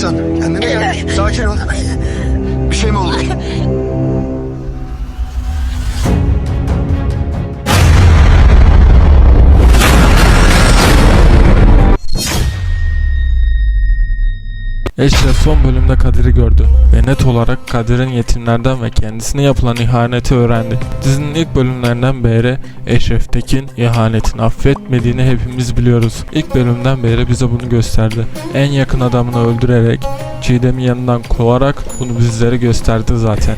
Nisan kendine gel. Sakin ol. Bir şey mi oldu? Eşref son bölümde Kadir'i gördü ve net olarak Kadir'in yetimlerden ve kendisine yapılan ihaneti öğrendi. Dizinin ilk bölümlerinden beri Eşref Tekin ihanetini affetmediğini hepimiz biliyoruz. İlk bölümden beri bize bunu gösterdi. En yakın adamını öldürerek Çiğdem'i yanından kovarak bunu bizlere gösterdi zaten.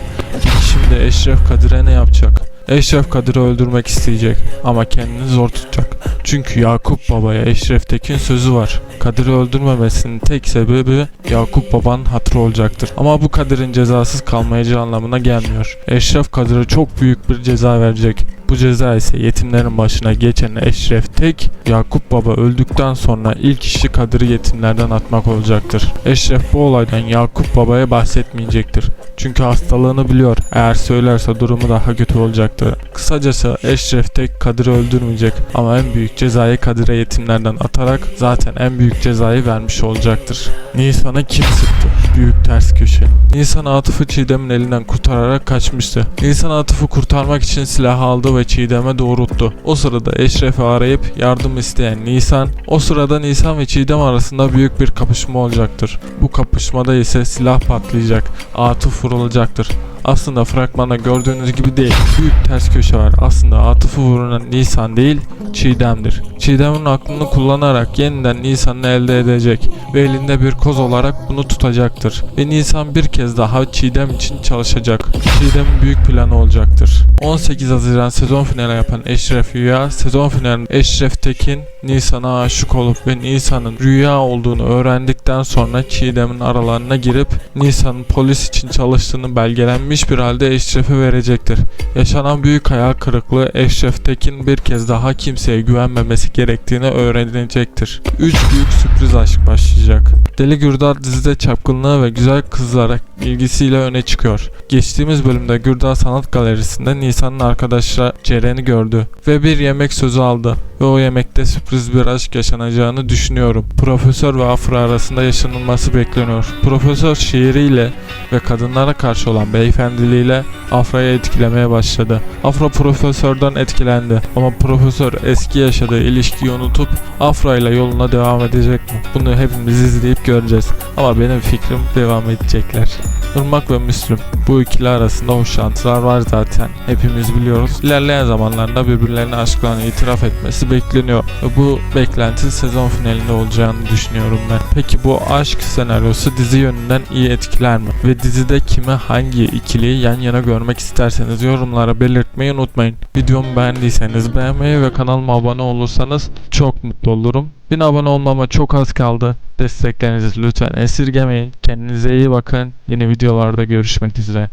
Şimdi Eşref Kadir'e ne yapacak? Eşref Kadir'i öldürmek isteyecek ama kendini zor tutacak. Çünkü Yakup Baba'ya Eşref Tekin sözü var. Kadir'i öldürmemesinin tek sebebi Yakup Baba'nın hatırı olacaktır. Ama bu Kadir'in cezasız kalmayacağı anlamına gelmiyor. Eşref Kadir'e çok büyük bir ceza verecek. Bu ceza ise yetimlerin başına geçen Eşref Tek, Yakup Baba öldükten sonra ilk işi Kadir'i yetimlerden atmak olacaktır. Eşref bu olaydan Yakup Baba'ya bahsetmeyecektir. Çünkü hastalığını biliyor. Eğer söylerse durumu daha kötü olacaktır. Kısacası Eşref Tek Kadir'i öldürmeyecek ama en büyük cezayı Kadir'e yetimlerden atarak zaten en büyük cezayı vermiş olacaktır. Nisan'ı kim sıktı? Büyük ters köşe. Nisan Atıf'ı Çiğdem'in elinden kurtararak kaçmıştı. Nisan Atıf'ı kurtarmak için silah aldı ve Çiğdem'e doğrulttu. O sırada Eşref'i arayıp yardım isteyen Nisan, o sırada Nisan ve Çiğdem arasında büyük bir kapışma olacaktır. Bu kapışmada ise silah patlayacak, Atıf vurulacaktır. Aslında fragmanda gördüğünüz gibi değil. Büyük ters köşe var. Aslında Atıf'ı vurulan Nisan değil, Çiğdem'dir. Çiğdem'in aklını kullanarak yeniden Nisan'ı elde edecek ve elinde bir koz olarak bunu tutacaktır. Ve Nisan bir kez daha Çiğdem için çalışacak. Çiğdem'in büyük planı olacaktır. 18 Haziran sezon finali yapan Eşref Rüya, sezon finalinde Eşref Tekin Nisan'a aşık olup ve Nisan'ın rüya olduğunu öğrendikten sonra Çiğdem'in aralarına girip Nisan'ın polis için çalıştığını belgelenmiş bir halde Eşref'e verecektir. Yaşanan büyük hayal kırıklığı Eşref Tekin bir kez daha kimseye güvenmemesi gerektiğini öğrenecektir. 3 büyük sürpriz aşk başlayacak. Deli Gürdal dizide çapkınlığı ve güzel kızlara ilgisiyle öne çıkıyor. Geçtiğimiz bölümde Gürdal Sanat Galerisi'nde Nisan'ın arkadaşları Ceren'i gördü ve bir yemek sözü aldı ve o yemekte sürpriz bir aşk yaşanacağını düşünüyorum. Profesör ve Afra arasında yaşanılması bekleniyor. Profesör şiiriyle ve kadınlara karşı olan beyefendiliğiyle Afra'yı etkilemeye başladı. Afra profesörden etkilendi ama profesör eski yaşadığı ilişkiyi unutup Afra ile yoluna devam edecek mi? Bunu hepimiz izleyip göreceğiz. Ama benim fikrim devam edecekler. Irmak ve Müslüm. Bu ikili arasında hoşlantılar var zaten. Hepimiz biliyoruz. İlerleyen zamanlarda birbirlerine aşklarını itiraf etmesi bekleniyor. Ve bu beklenti sezon finalinde olacağını düşünüyorum ben. Peki bu aşk senaryosu dizi yönünden iyi etkiler mi? Ve dizide kimi hangi ikiliyi yan yana görmek isterseniz yorumlara belirtmeyi unutmayın. Videomu beğendiyseniz beğenmeyi ve kanalıma abone olursanız çok mutlu olurum. 1000 abone olmama çok az kaldı. Desteklerinizi lütfen esirgemeyin. Kendinize iyi bakın. Yeni videolarda görüşmek üzere.